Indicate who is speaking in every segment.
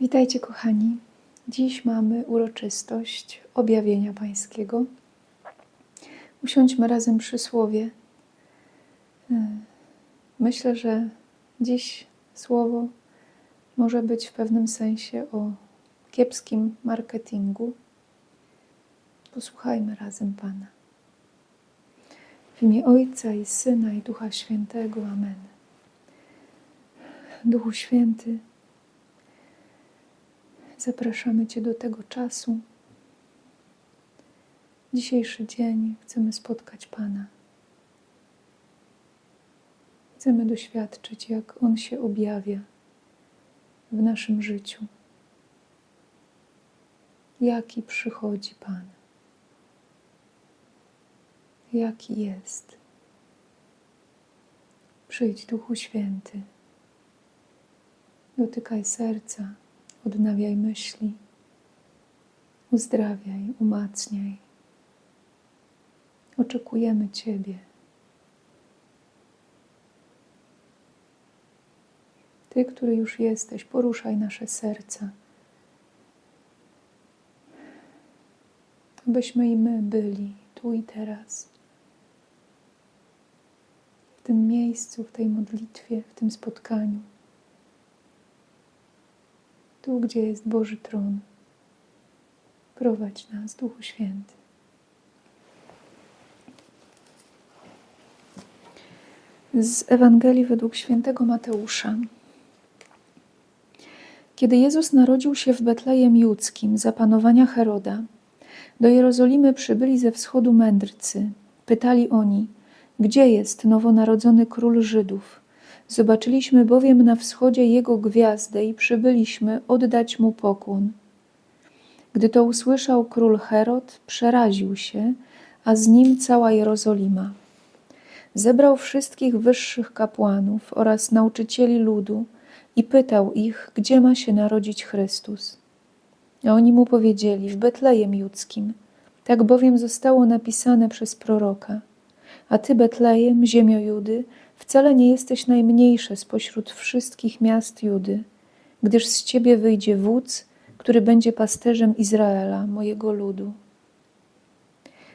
Speaker 1: Witajcie, kochani. Dziś mamy uroczystość objawienia Pańskiego. Usiądźmy razem przy słowie. E, Myślę, że dziś słowo może być w pewnym sensie o kiepskim marketingu. Posłuchajmy razem Pana. W imię Ojca i Syna i Ducha Świętego. Amen. Duchu Święty, Zapraszamy Cię do tego czasu. Dzisiejszy dzień chcemy spotkać Pana. Chcemy doświadczyć, jak On się objawia w naszym życiu. Jaki przychodzi Pan. Jaki jest. Przyjdź, Duchu Święty. Dotykaj serca odnawiaj myśli, uzdrawiaj, umacniaj. Oczekujemy Ciebie. Ty, który już jesteś, poruszaj nasze serca, abyśmy i my byli tu i teraz. W tym miejscu, w tej modlitwie, w tym spotkaniu tu, gdzie jest Boży tron. Prowadź nas, Duchu Święty. Z Ewangelii według świętego Mateusza. Kiedy Jezus narodził się w Betlejem Judzkim za panowania Heroda, do Jerozolimy przybyli ze wschodu mędrcy. Pytali oni, gdzie jest nowonarodzony król Żydów? Zobaczyliśmy bowiem na wschodzie jego gwiazdę i przybyliśmy oddać mu pokłon. Gdy to usłyszał król Herod, przeraził się, a z nim cała Jerozolima. Zebrał wszystkich wyższych kapłanów oraz nauczycieli ludu i pytał ich, gdzie ma się narodzić Chrystus. A oni mu powiedzieli, w Betlejem Judzkim. Tak bowiem zostało napisane przez proroka. A ty, Betlejem, ziemio Judy, Wcale nie jesteś najmniejsze spośród wszystkich miast Judy, gdyż z ciebie wyjdzie wódz, który będzie pasterzem Izraela, mojego ludu.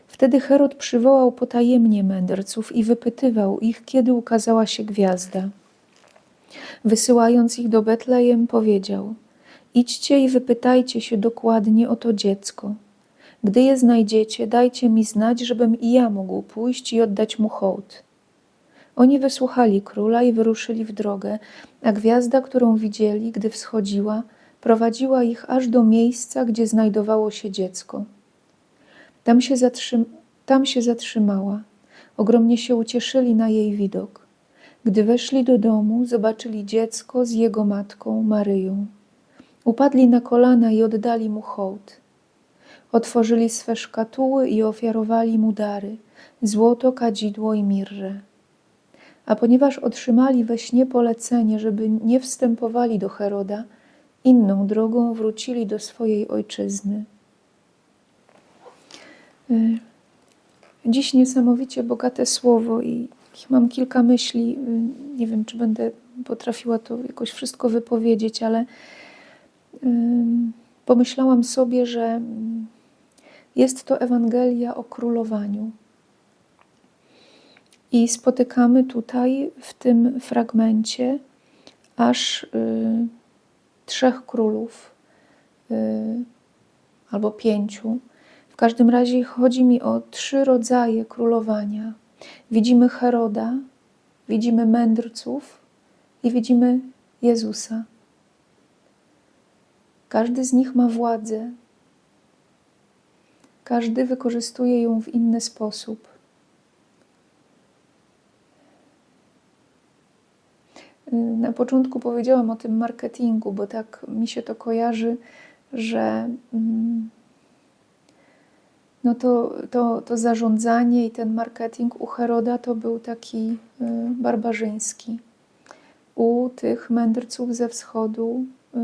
Speaker 1: Wtedy Herod przywołał potajemnie mędrców i wypytywał ich, kiedy ukazała się gwiazda. Wysyłając ich do Betlejem, powiedział: Idźcie i wypytajcie się dokładnie o to dziecko. Gdy je znajdziecie, dajcie mi znać, żebym i ja mógł pójść i oddać mu hołd. Oni wysłuchali króla i wyruszyli w drogę, a gwiazda, którą widzieli, gdy wschodziła, prowadziła ich aż do miejsca, gdzie znajdowało się dziecko. Tam się, zatrzym tam się zatrzymała. Ogromnie się ucieszyli na jej widok. Gdy weszli do domu, zobaczyli dziecko z jego matką Maryją. Upadli na kolana i oddali mu hołd. Otworzyli swe szkatuły i ofiarowali mu dary: złoto, kadzidło i mirrę. A ponieważ otrzymali we śnie polecenie, żeby nie wstępowali do Heroda, inną drogą wrócili do swojej ojczyzny. Y, dziś niesamowicie bogate słowo i mam kilka myśli. Y, nie wiem, czy będę potrafiła to jakoś wszystko wypowiedzieć, ale pomyślałam sobie, że jest to Ewangelia o królowaniu. I spotykamy tutaj w tym fragmencie aż y, trzech królów, y, albo pięciu. W każdym razie chodzi mi o trzy rodzaje królowania. Widzimy Heroda, widzimy mędrców i widzimy Jezusa. Każdy z nich ma władzę, każdy wykorzystuje ją w inny sposób. Na początku powiedziałam o tym marketingu, bo tak mi się to kojarzy, że mm, no to, to, to zarządzanie i ten marketing u Heroda to był taki y, barbarzyński. U tych mędrców ze wschodu y,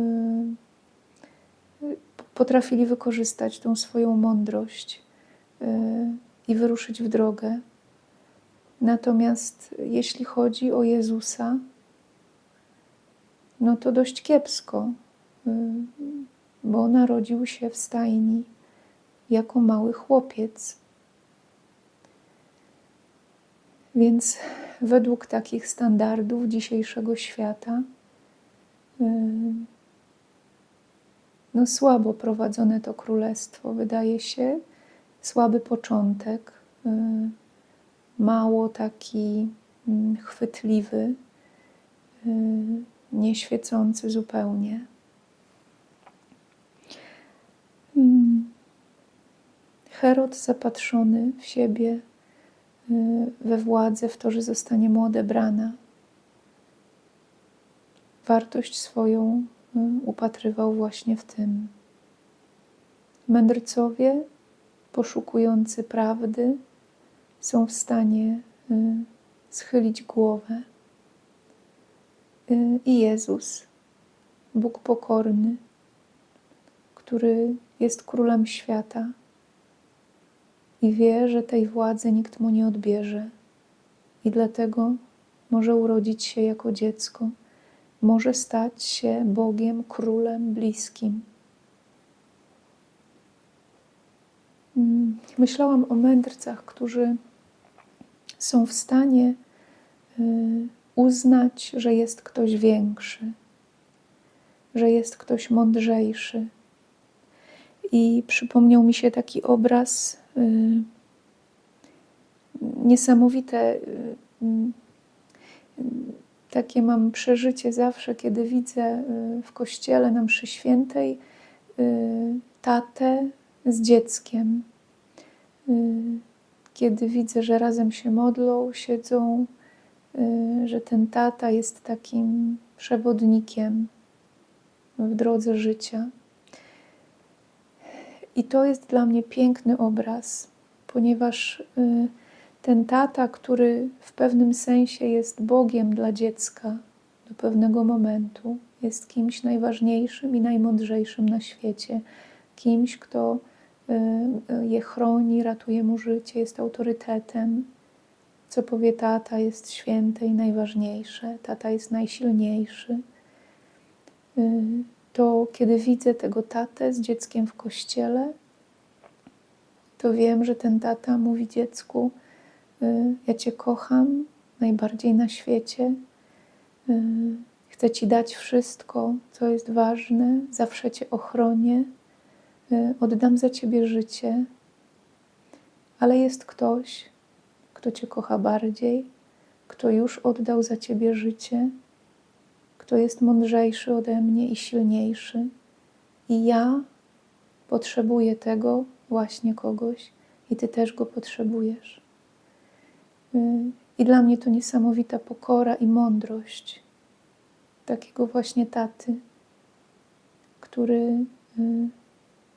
Speaker 1: potrafili wykorzystać tą swoją mądrość y, i wyruszyć w drogę. Natomiast jeśli chodzi o Jezusa, no to dość kiepsko bo narodził się w stajni jako mały chłopiec. Więc według takich standardów dzisiejszego świata, y, no słabo prowadzone to królestwo, wydaje się, słaby początek, y, mało taki mm, chwytliwy, y, nieświecący zupełnie. Mm. Herod zapatrzony w siebie, y, we władzę, w to, że zostanie mu odebrana. Wartość swoją y, upatrywał właśnie w tym. Mędrcowie, poszukujący prawdy, są w stanie y, schylić głowę. I Jezus, Bóg pokorny, który jest królem świata i wie, że tej władzy nikt mu nie odbierze, i dlatego może urodzić się jako dziecko, może stać się Bogiem, królem bliskim. Mm, myślałam o mędrcach, którzy są w stanie y, uznać, że jest ktoś większy, że jest ktoś mądrzejszy i przypomniał mi się taki obraz, y, niesamowite. Y, y, takie mam przeżycie zawsze, kiedy widzę w kościele na mszy świętej tatę z dzieckiem. Kiedy widzę, że razem się modlą, siedzą, że ten tata jest takim przewodnikiem w drodze życia. I to jest dla mnie piękny obraz, ponieważ y, ten tata, który w pewnym sensie jest Bogiem dla dziecka do pewnego momentu, jest kimś najważniejszym i najmądrzejszym na świecie, kimś, kto y, y, je chroni, ratuje mu życie, jest autorytetem. Co powie tata, jest święte i najważniejsze, tata jest najsilniejszy to kiedy widzę tego tatę z dzieckiem w kościele, to wiem, że ten tata mówi dziecku: y, Ja Cię kocham najbardziej na świecie. Y, chcę Ci dać wszystko, co jest ważne, zawsze Cię ochronię, y, oddam za Ciebie życie. Ale jest ktoś, kto Cię kocha bardziej, kto już oddał za Ciebie życie kto jest mądrzejszy ode mnie i silniejszy. I ja potrzebuję tego właśnie kogoś, i Ty też go potrzebujesz. Y, I dla mnie to niesamowita pokora i mądrość takiego właśnie taty, który y,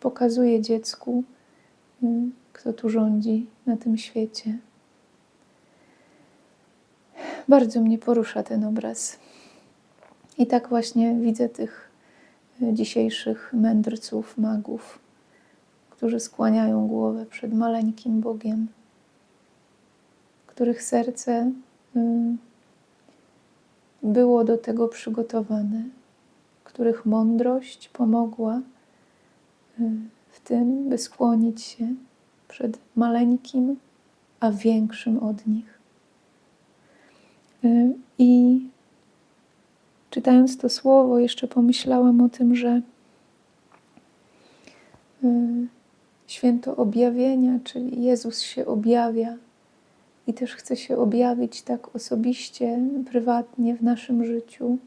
Speaker 1: pokazuje dziecku, y, kto tu rządzi na tym świecie. Bardzo mnie porusza ten obraz. I tak właśnie widzę tych e, dzisiejszych mędrców, magów, którzy skłaniają głowę przed maleńkim Bogiem, których serce e, było do tego przygotowane, których mądrość pomogła e, w tym, by skłonić się przed maleńkim, a większym od nich. I czytając to słowo, jeszcze pomyślałam o tym, że y, święto objawienia, czyli Jezus się objawia i też chce się objawić tak osobiście, prywatnie w naszym życiu.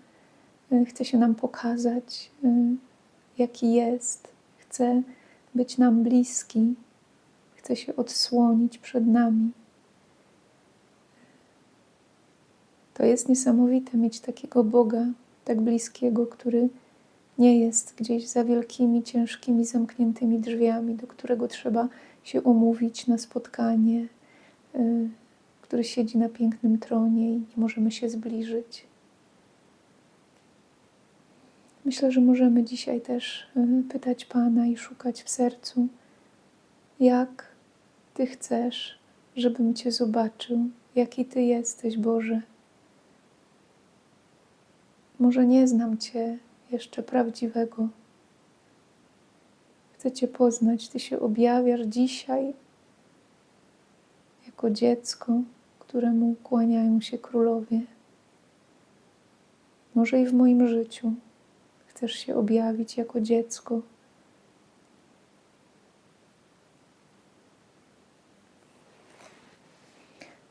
Speaker 1: Y, chce się nam pokazać, y, jaki jest. Chce być nam bliski. Chce się odsłonić przed nami. To jest niesamowite mieć takiego Boga, tak bliskiego, który nie jest gdzieś za wielkimi, ciężkimi, zamkniętymi drzwiami, do którego trzeba się umówić na spotkanie, y, który siedzi na pięknym tronie i nie możemy się zbliżyć. Myślę, że możemy dzisiaj też y, pytać Pana i szukać w sercu, jak Ty chcesz, żebym Cię zobaczył, jaki Ty jesteś, Boże. Może nie znam Cię jeszcze prawdziwego. Chcę Cię poznać. Ty się objawiasz dzisiaj jako dziecko, któremu kłaniają się królowie. Może i w moim życiu chcesz się objawić jako dziecko.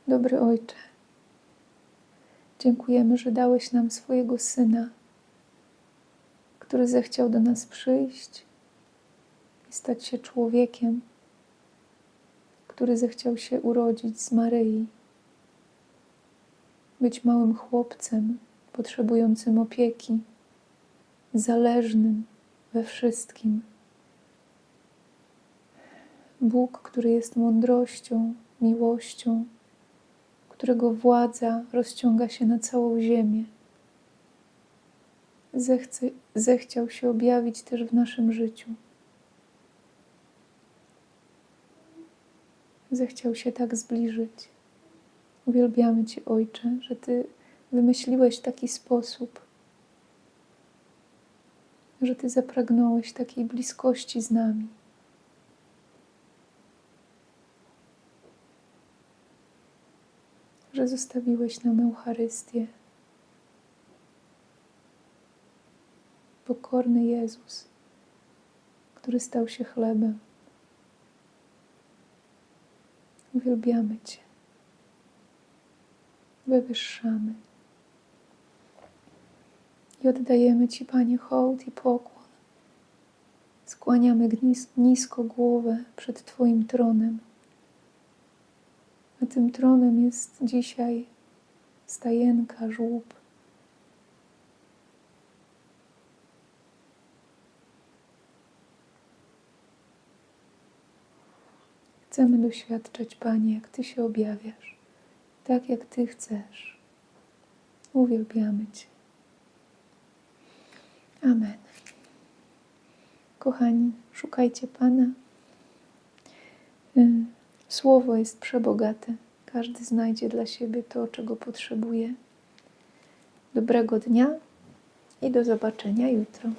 Speaker 1: Dobry Ojcze, dziękujemy, że dałeś nam swojego Syna, który zechciał do nas przyjść i stać się człowiekiem, który zechciał się urodzić z Maryi, być małym chłopcem potrzebującym opieki, zależnym we wszystkim. Bóg, który jest mądrością, miłością, którego władza rozciąga się na całą ziemię. Zechce, zechciał się objawić też w naszym życiu. Zechciał się tak zbliżyć. Uwielbiamy Cię, Ojcze, że Ty wymyśliłeś taki sposób, że Ty zapragnąłeś takiej bliskości z nami. Że zostawiłeś nam Eucharystię. Pokorny Jezus, który stał się chlebem. Uwielbiamy Cię. Wywyższamy. I oddajemy Ci, Panie, hołd i pokłon. Skłaniamy nisko głowę przed Twoim tronem. A tym tronem jest dzisiaj stajenka, żłób. Chcemy doświadczać, Panie, jak Ty się objawiasz, tak jak Ty chcesz. Uwielbiamy Cię. Amen. Kochani, szukajcie Pana. Słowo jest przebogate. Każdy znajdzie dla siebie to, czego potrzebuje. Dobrego dnia i do zobaczenia jutro.